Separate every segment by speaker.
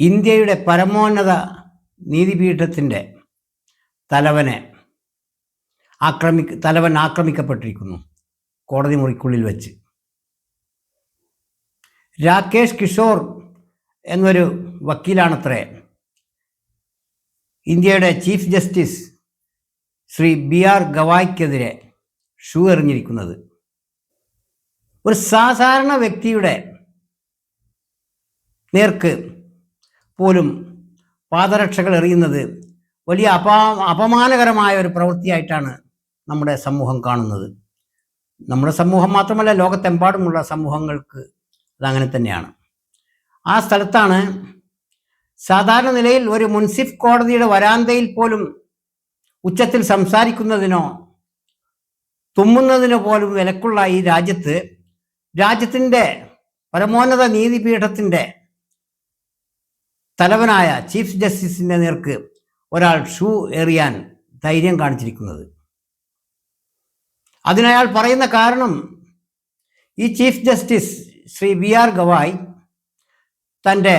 Speaker 1: ഇന്ത്യയുടെ പരമോന്നത നീതിപീഠത്തിന്റെ തലവനെ ആക്രമി തലവൻ ആക്രമിക്കപ്പെട്ടിരിക്കുന്നു കോടതി മുറിക്കുള്ളിൽ വെച്ച്. രാകേഷ് കിഷോർ എന്നൊരു വക്കീലാണത്രേ ഇന്ത്യയുടെ chief justice Shri B R ഗവായ്ക്കെതിരെ shoe എറിഞ്ഞിരിക്കുന്നത്. ഒരു സാധാരണ വ്യക്തിയുടെ നേർക്ക് പോലും പാദരക്ഷകൾ എറിയുന്നത് വലിയ അപാ അപമാനകരമായ ഒരു പ്രവൃത്തിയായിട്ടാണ് നമ്മുടെ സമൂഹം കാണുന്നത്. നമ്മുടെ സമൂഹം മാത്രമല്ല ലോകത്തെമ്പാടുമുള്ള സമൂഹങ്ങൾക്ക് അതങ്ങനെ തന്നെയാണ്. ആ സ്ഥലത്താണ് സാധാരണ നിലയിൽ ഒരു മുൻസിഫ് കോടതിയുടെ വരാന്തയിൽ പോലും ഉച്ചത്തിൽ സംസാരിക്കുന്നതിനോ തുമ്മുന്നതിനോ പോലും വിലക്കുള്ള ഈ രാജ്യത്ത് രാജ്യത്തിന്റെ പരമോന്നത നീതിപീഠത്തിന്റെ തലവനായ ചീഫ് ജസ്റ്റിസിന്റെ നേർക്ക് ഒരാൾ ഷൂ എറിയാൻ ധൈര്യം കാണിച്ചിരിക്കുന്നത്. അതിനയാൾ പറയുന്ന കാരണം ഈ chief justice Shri B R Gavai തന്റെ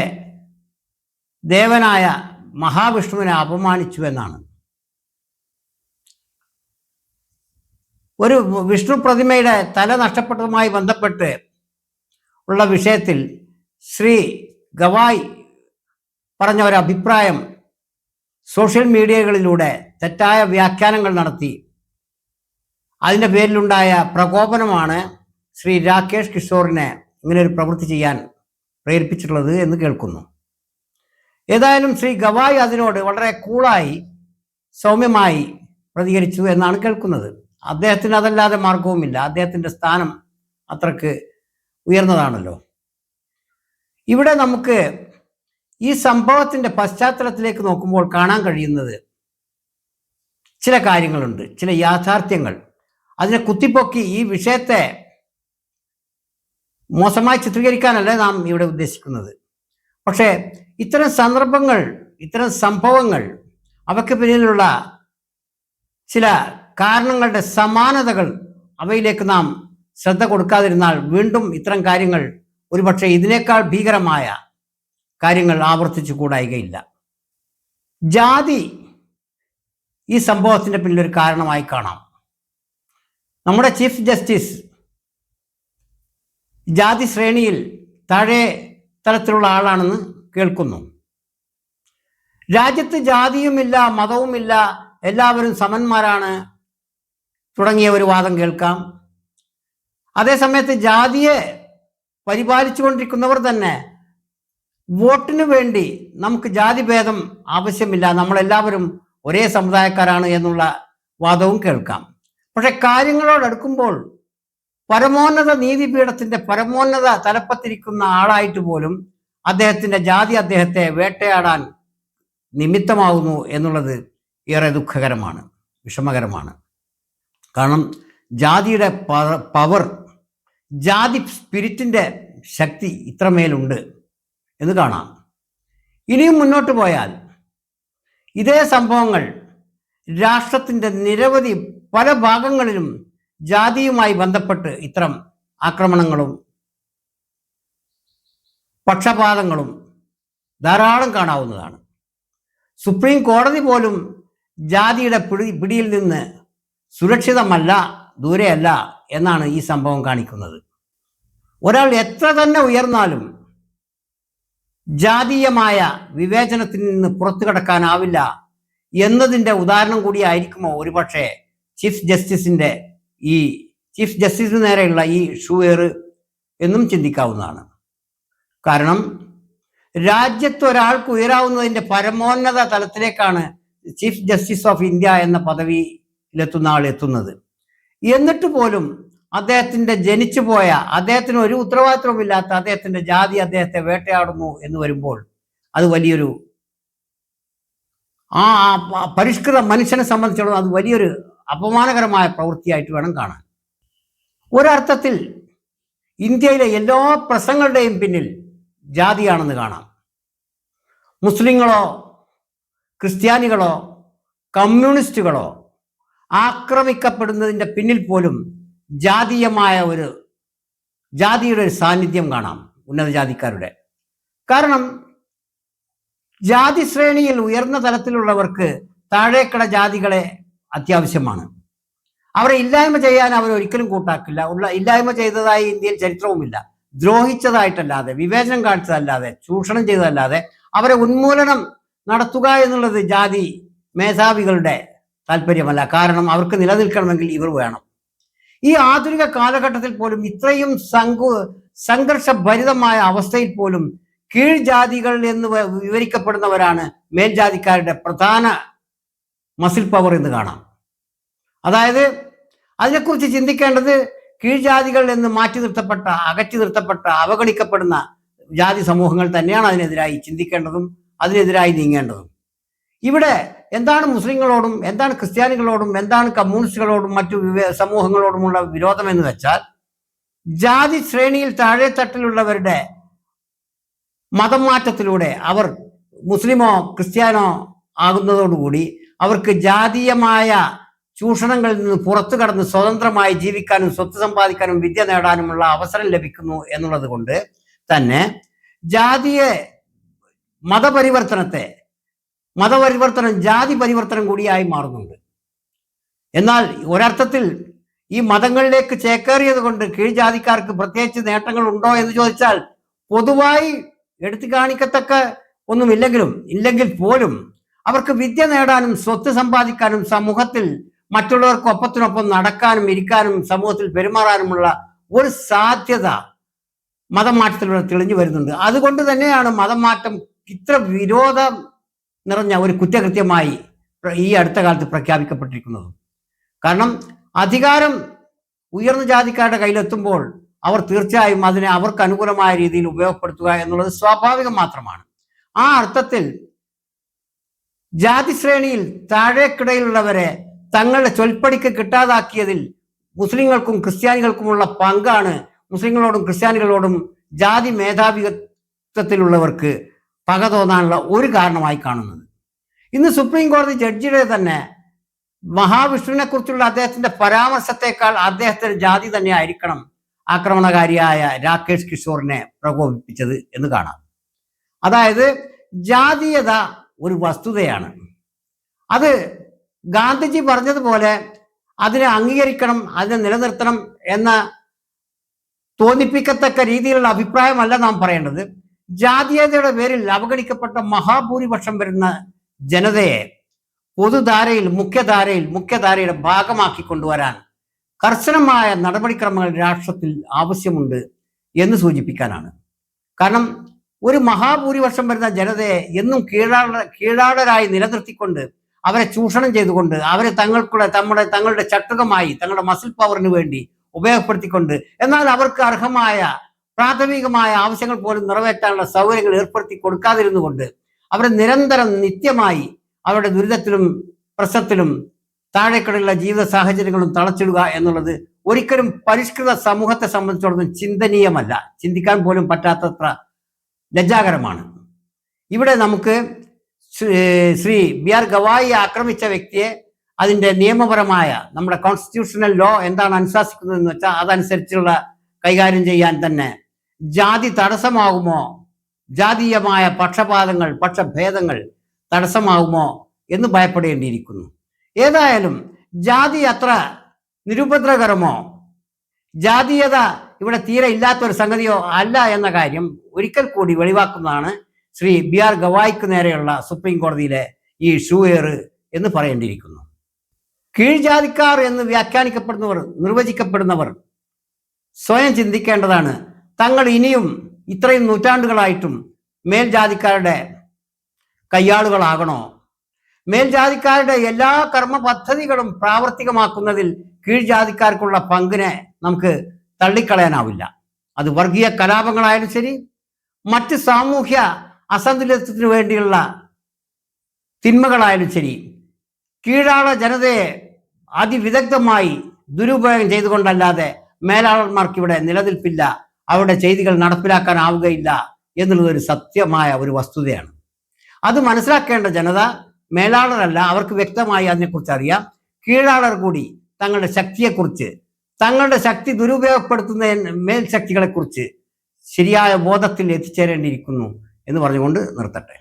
Speaker 1: ദേവനായ മഹാവിഷ്ണുവിനെ അപമാനിച്ചു എന്നാണ്. ഒരു വിഷ്ണു പ്രതിമയുടെ തല നഷ്ടപ്പെട്ടതുമായി ബന്ധപ്പെട്ട് ഉള്ള വിഷയത്തിൽ ശ്രീ ഗവായ് പറഞ്ഞ ഒരു അഭിപ്രായം സോഷ്യൽ മീഡിയകളിലൂടെ തെറ്റായ വ്യാഖ്യാനങ്ങൾ നടത്തി. അതിന്റെ പേരിലുണ്ടായ പ്രകോപനമാണ് ശ്രീ രാകേഷ് കിഷോറിനെ ഇങ്ങനെ ഒരു പ്രവൃത്തി ചെയ്യാൻ പ്രേരിപ്പിച്ചിട്ടുള്ളത് എന്ന് കേൾക്കുന്നു. ഏതായാലും ശ്രീ ഗവായ് അതിനോട് വളരെ കൂളായി സൗമ്യമായി പ്രതികരിച്ചു എന്നാണ് കേൾക്കുന്നത്. അദ്ദേഹത്തിന് അതല്ലാതെ മാർഗവുമില്ല. അദ്ദേഹത്തിന്റെ സ്ഥാനം അത്രയ്ക്ക് ഉയർന്നതാണല്ലോ. ഇവിടെ നമുക്ക് ഈ സംഭവത്തിന്റെ പശ്ചാത്തലത്തിലേക്ക് നോക്കുമ്പോൾ കാണാൻ കഴിയുന്നത് ചില കാര്യങ്ങളുണ്ട് ചില യാഥാർത്ഥ്യങ്ങൾ. അതിനെ കുത്തിപ്പൊക്കി ഈ വിഷയത്തെ മോശമായി ചിത്രീകരിക്കാനല്ല നാം ഇവിടെ ഉദ്ദേശിക്കുന്നത്. പക്ഷേ ഇത്തരം സന്ദർഭങ്ങൾ ഇത്തരം സംഭവങ്ങൾ അവയ്ക്ക് പിന്നിലുള്ള ചില കാരണങ്ങളുടെ സമാനതകൾ അവയിലേക്ക് നാം ശ്രദ്ധ കൊടുക്കാതിരുന്നാൽ വീണ്ടും ഇത്തരം കാര്യങ്ങൾ ഒരുപക്ഷെ ഇതിനേക്കാൾ ഭീകരമായ കാര്യങ്ങൾ ആവർത്തിച്ചു കൂടായികയില്ല. ജാതി ഈ സംഭവത്തിന്റെ പിന്നിലൊരു കാരണമായി കാണാം. നമ്മുടെ ചീഫ് ജസ്റ്റിസ് ജാതി ശ്രേണിയിൽ താഴെ തലത്തിലുള്ള ആളാണെന്ന് കേൾക്കുന്നു. രാജ്യത്ത് ജാതിയുമില്ല മതവുമില്ല എല്ലാവരും സമന്മാരാണ് തുടങ്ങിയ ഒരു വാദം കേൾക്കാം. അതേസമയത്ത് ജാതിയെ പരിപാലിച്ചുകൊണ്ടിരിക്കുന്നവർ തന്നെ വോട്ടിന് വേണ്ടി നമുക്ക് ജാതിഭേദം ആവശ്യമില്ല. നമ്മളെല്ലാവരും ഒരേ സമുദായക്കാരാണ് എന്നുള്ള വാദവും കേൾക്കാം. പക്ഷെ കാര്യങ്ങളോടടുക്കുമ്പോൾ പരമോന്നത നീതിപീഠത്തിന്റെ പരമോന്നത തലപ്പത്തിരിക്കുന്ന ആളായിട്ട് പോലും അദ്ദേഹത്തിന്റെ ജാതി അദ്ദേഹത്തെ വേട്ടയാടാൻ നിമിത്തമാകുന്നു എന്നുള്ളത് ഏറെ ദുഃഖകരമാണ് വിഷമകരമാണ്. കാരണം ജാതിയുടെ പവർ ജാതി സ്പിരിറ്റിന്റെ ശക്തി ഇത്രമേലുണ്ട്. എന്ന് കാണാം. ഇനിയും മുന്നോട്ട് പോയാൽ ഇതേ സംഭവങ്ങൾ രാഷ്ട്രത്തിന്റെ നിരവധി പല ഭാഗങ്ങളിലും ജാതിയുമായി ബന്ധപ്പെട്ട് ഇത്തരം ആക്രമണങ്ങളും പക്ഷപാതങ്ങളും ധാരാളം കാണാവുന്നതാണ്. സുപ്രീം കോടതി പോലും ജാതിയുടെ പിടി പിടിയിൽ നിന്ന് സുരക്ഷിതമല്ല ദൂരെയല്ല എന്നാണ് ഈ സംഭവം കാണിക്കുന്നത്. ഒരാൾ എത്ര തന്നെ ഉയർന്നാലും ജാതീയമായ വിവേചനത്തിൽ നിന്ന് പുറത്തു കടക്കാനാവില്ല എന്നതിന്റെ ഉദാഹരണം കൂടിയായിരിക്കുമോ? ഒരുപക്ഷെ ചീഫ് ജസ്റ്റിസിന്റെ ഈ ചീഫ് ജസ്റ്റിസിന് നേരെയുള്ള ഈ ഷൂയർ എന്നും ചിന്തിക്കാവുന്നതാണ്. കാരണം രാജ്യത്ത് ഒരാൾക്ക് ഉയരാവുന്നതിന്റെ പരമോന്നത തലത്തിലേക്കാണ് ചീഫ് ജസ്റ്റിസ് ഓഫ് ഇന്ത്യ എന്ന പദവിയിലെത്തുന്ന ആൾ എത്തുന്നത് എന്നിട്ട് പോലും അദ്ദേഹത്തിന്റെ ജനിച്ചു പോയ അദ്ദേഹത്തിന് ഒരു ഉത്തരവാദിത്വമില്ലാത്ത അദ്ദേഹത്തിന്റെ ജാതി അദ്ദേഹത്തെ വേട്ടയാടുന്നു എന്ന് വരുമ്പോൾ അത് വലിയൊരു ആ പരിഷ്കൃത മനുഷ്യനെ സംബന്ധിച്ചിടത്തോളം അത് വലിയൊരു അപമാനകരമായ പ്രവൃത്തിയായിട്ട് വേണം കാണാൻ. ഒരർത്ഥത്തിൽ ഇന്ത്യയിലെ എല്ലാ പ്രശ്നങ്ങളുടെയും പിന്നിൽ ജാതിയാണെന്ന് കാണാം. മുസ്ലിങ്ങളോ ക്രിസ്ത്യാനികളോ കമ്മ്യൂണിസ്റ്റുകളോ ആക്രമിക്കപ്പെടുന്നതിന്റെ പിന്നിൽ പോലും ജാതീയമായ ഒരു ജാതിയുടെ ഒരു സാന്നിധ്യം കാണാം ഉന്നത ജാതിക്കാരുടെ. കാരണം ജാതി ശ്രേണിയിൽ ഉയർന്ന തലത്തിലുള്ളവർക്ക് താഴേക്കട ജാതികളെ അത്യാവശ്യമാണ്. അവരെ ഇല്ലായ്മ ചെയ്യാൻ അവർ ഒരിക്കലും കൂട്ടാക്കില്ല. ഉള്ള ഇല്ലായ്മ ചെയ്തതായി ഇന്ത്യയിൽ ചരിത്രവുമില്ല. ദ്രോഹിച്ചതായിട്ടല്ലാതെ വിവേചനം കാണിച്ചതല്ലാതെ ചൂഷണം ചെയ്തതല്ലാതെ അവരെ ഉന്മൂലനം നടത്തുക എന്നുള്ളത് ജാതി മേധാവികളുടെ താല്പര്യമല്ല. കാരണം അവർക്ക് നിലനിൽക്കണമെങ്കിൽ ഇവർ വേണം. ഈ ആധുനിക കാലഘട്ടത്തിൽ പോലും ഇത്രയും സങ്കു സംഘർഷഭരിതമായ അവസ്ഥയിൽ പോലും കീഴ്ജാതികൾ എന്ന് വിവരിക്കപ്പെടുന്നവരാണ് മേൽജാതിക്കാരുടെ പ്രധാന മസിൽ പവർ എന്ന് കാണാം. അതായത് അതിനെക്കുറിച്ച് ചിന്തിക്കേണ്ടത് കീഴ്ജാതികൾ എന്ന് മാറ്റി നിർത്തപ്പെട്ട അകറ്റി നിർത്തപ്പെട്ട അവഗണിക്കപ്പെടുന്ന ജാതി സമൂഹങ്ങൾ തന്നെയാണ് അതിനെതിരായി ചിന്തിക്കേണ്ടതും അതിനെതിരായി നീങ്ങേണ്ടതും. ഇവിടെ എന്താണ് മുസ്ലിങ്ങളോടും എന്താണ് ക്രിസ്ത്യാനികളോടും എന്താണ് കമ്മ്യൂണിസ്റ്റുകളോടും മറ്റു സമൂഹങ്ങളോടുമുള്ള വിരോധം എന്ന് വെച്ചാൽ ജാതി ശ്രേണിയിൽ താഴെത്തട്ടിലുള്ളവരുടെ മതം മാറ്റത്തിലൂടെ അവർ മുസ്ലിമോ ക്രിസ്ത്യാനോ ആകുന്നതോടുകൂടി അവർക്ക് ജാതീയമായ ചൂഷണങ്ങളിൽ നിന്ന് പുറത്തു കടന്ന് സ്വതന്ത്രമായി ജീവിക്കാനും സ്വത്ത് സമ്പാദിക്കാനും വിദ്യ നേടാനുമുള്ള അവസരം ലഭിക്കുന്നു എന്നുള്ളത് കൊണ്ട് തന്നെ ജാതിയെ മതപരിവർത്തനത്തെ മതപരിവർത്തനം ജാതി പരിവർത്തനം കൂടിയായി മാറുന്നുണ്ട്. എന്നാൽ ഒരർത്ഥത്തിൽ ഈ മതങ്ങളിലേക്ക് ചേക്കേറിയത് കൊണ്ട് കീഴ്ജാതിക്കാർക്ക് പ്രത്യേകിച്ച് നേട്ടങ്ങൾ ഉണ്ടോ എന്ന് ചോദിച്ചാൽ പൊതുവായി എടുത്തു കാണിക്കത്തക്ക ഒന്നുമില്ലെങ്കിലും ഇല്ലെങ്കിൽ പോലും അവർക്ക് വിദ്യ നേടാനും സ്വത്ത് സമ്പാദിക്കാനും സമൂഹത്തിൽ മറ്റുള്ളവർക്കൊപ്പത്തിനൊപ്പം നടക്കാനും ഇരിക്കാനും സമൂഹത്തിൽ പെരുമാറാനുമുള്ള ഒരു സാധ്യത മതം മാറ്റത്തിലൂടെ തെളിഞ്ഞു വരുന്നുണ്ട്. അതുകൊണ്ട് തന്നെയാണ് മതം മാറ്റം ഇത്ര വിരോധം നിറഞ്ഞ ഒരു കുറ്റകൃത്യമായി ഈ അടുത്ത കാലത്ത് പ്രഖ്യാപിക്കപ്പെട്ടിരിക്കുന്നത്. കാരണം അധികാരം ഉയർന്ന ജാതിക്കാരുടെ കയ്യിലെത്തുമ്പോൾ അവർ തീർച്ചയായും അതിനെ അവർക്ക് അനുകൂലമായ രീതിയിൽ ഉപയോഗപ്പെടുത്തുക എന്നുള്ളത് സ്വാഭാവികം മാത്രമാണ്. ആ അർത്ഥത്തിൽ ജാതി ശ്രേണിയിൽ താഴേക്കിടയിലുള്ളവരെ തങ്ങളുടെ ചൊൽപ്പടിക്ക് കിട്ടാതാക്കിയതിൽ മുസ്ലിങ്ങൾക്കും ക്രിസ്ത്യാനികൾക്കുമുള്ള പങ്കാണ് മുസ്ലിങ്ങളോടും ക്രിസ്ത്യാനികളോടും ജാതി മേധാവിത്വത്തിലുള്ളവർക്ക് പക തോന്നാനുള്ള ഒരു കാരണമായി കാണുന്നത്. ഇന്ന് സുപ്രീം കോടതി ജഡ്ജിയുടെ തന്നെ മഹാവിഷ്ണുവിനെ കുറിച്ചുള്ള അദ്ദേഹത്തിന്റെ പരാമർശത്തെക്കാൾ അദ്ദേഹത്തിന്റെ ജാതി തന്നെ ആയിരിക്കണം ആക്രമണകാരിയായ രാകേഷ് കിഷോറിനെ പ്രകോപിപ്പിച്ചത് എന്ന് കാണാം. അതായത് ജാതീയത ഒരു വസ്തുതയാണ്. അത് ഗാന്ധിജി പറഞ്ഞതുപോലെ അതിനെ അംഗീകരിക്കണം അതിനെ നിലനിർത്തണം എന്ന തോന്നിപ്പിക്കത്തക്ക രീതിയിലുള്ള അഭിപ്രായമല്ല നാം പറയേണ്ടത്. ജാതീയതയുടെ പേരിൽ അവഗണിക്കപ്പെട്ട മഹാഭൂരിപക്ഷം വരുന്ന ജനതയെ പൊതുധാരയിൽ മുഖ്യധാരയിൽ മുഖ്യധാരയുടെ ഭാഗമാക്കി കൊണ്ടുവരാൻ കർശനമായ നടപടിക്രമങ്ങൾ രാഷ്ട്രത്തിൽ ആവശ്യമുണ്ട് എന്ന് സൂചിപ്പിക്കാനാണ്. കാരണം ഒരു മഹാഭൂരിപക്ഷം വരുന്ന ജനതയെ എന്നും കീഴാട കീഴാടരായി നിലനിർത്തിക്കൊണ്ട് അവരെ ചൂഷണം ചെയ്തുകൊണ്ട് അവരെ തങ്ങൾക്കുള്ള നമ്മുടെ തങ്ങളുടെ ചട്ടകമായി തങ്ങളുടെ മസിൽ പവറിന് വേണ്ടി ഉപയോഗപ്പെടുത്തിക്കൊണ്ട് എന്നാൽ അവർക്ക് അർഹമായ പ്രാഥമികമായ ആവശ്യങ്ങൾ പോലും നിറവേറ്റാനുള്ള സൗകര്യങ്ങൾ ഏർപ്പെടുത്തി കൊടുക്കാതിരുന്നുകൊണ്ട് അവരെ നിരന്തരം നിത്യമായി അവരുടെ ദുരിതത്തിലും പ്രശ്നത്തിലും താഴെക്കടലുള്ള ജീവിത സാഹചര്യങ്ങളും തളച്ചിടുക എന്നുള്ളത് ഒരിക്കലും പരിഷ്കൃത സമൂഹത്തെ സംബന്ധിച്ചിടത്തോളം ചിന്തനീയമല്ല. ചിന്തിക്കാൻ പോലും പറ്റാത്തത്ര ലജ്ജാകരമാണ്. ഇവിടെ നമുക്ക് ശ്രീ ബി ആർ ഗവായി ആക്രമിച്ച വ്യക്തിയെ അതിന്റെ നിയമപരമായ നമ്മുടെ കോൺസ്റ്റിറ്റ്യൂഷണൽ ലോ എന്താണ് അനുശാസിക്കുന്നതെന്ന് വെച്ചാൽ അതനുസരിച്ചുള്ള കൈകാര്യം ചെയ്യാൻ തന്നെ ജാതി തടസ്സമാകുമോ? ജാതീയമായ പക്ഷപാതങ്ങൾ പക്ഷഭേദങ്ങൾ തടസ്സമാകുമോ എന്ന് ഭയപ്പെടേണ്ടിയിരിക്കുന്നു. ഏതായാലും ജാതി അത്ര നിരുപദ്രകരമോ ജാതീയത ഇവിടെ തീരെ ഇല്ലാത്തൊരു സംഗതിയോ അല്ല എന്ന കാര്യം ഒരിക്കൽ കൂടി വെളിവാക്കുന്നതാണ് ശ്രീ ബി ആർ ഗവായിക്ക് നേരെയുള്ള സുപ്രീം കോടതിയിലെ ഈ ഷൂയർ എന്ന് പറയേണ്ടിയിരിക്കുന്നു. കീഴ്ജാതിക്കാർ എന്ന് വ്യാഖ്യാനിക്കപ്പെടുന്നവർ നിർവചിക്കപ്പെടുന്നവർ സ്വയം ചിന്തിക്കേണ്ടതാണ് തങ്ങൾ ഇനിയും ഇത്രയും നൂറ്റാണ്ടുകളായിട്ടും മേൽജാതിക്കാരുടെ കയ്യാളുകളാകണോ? മേൽജാതിക്കാരുടെ എല്ലാ കർമ്മ പദ്ധതികളും പ്രാവർത്തികമാക്കുന്നതിൽ കീഴ്ജാതിക്കാർക്കുള്ള പങ്കിനെ നമുക്ക് തള്ളിക്കളയാനാവില്ല. അത് വർഗീയ കലാപങ്ങളായാലും ശരി മറ്റ് സാമൂഹ്യ അസന്തുലിതത്തിന് വേണ്ടിയുള്ള തിന്മകളായാലും ശരി കീഴാള ജനതയെ അതിവിദഗ്ധമായി ദുരുപയോഗം ചെയ്തുകൊണ്ടല്ലാതെ മേലാളന്മാർക്ക് ഇവിടെ നിലനിൽപ്പില്ല അവരുടെ ചെയ്തികൾ നടപ്പിലാക്കാനാവുകയില്ല എന്നുള്ളത് ഒരു സത്യമായ ഒരു വസ്തുതയാണ്. അത് മനസ്സിലാക്കേണ്ട ജനത മേലാളരല്ല അവർക്ക് വ്യക്തമായി അതിനെക്കുറിച്ച് അറിയാം. കീഴാളർ കൂടി തങ്ങളുടെ ശക്തിയെക്കുറിച്ച് തങ്ങളുടെ ശക്തി ദുരുപയോഗപ്പെടുത്തുന്ന മേൽശക്തികളെക്കുറിച്ച് ശരിയായ ബോധത്തിൽ എത്തിച്ചേരേണ്ടിയിരിക്കുന്നു എന്ന് പറഞ്ഞുകൊണ്ട് നിർത്തട്ടെ.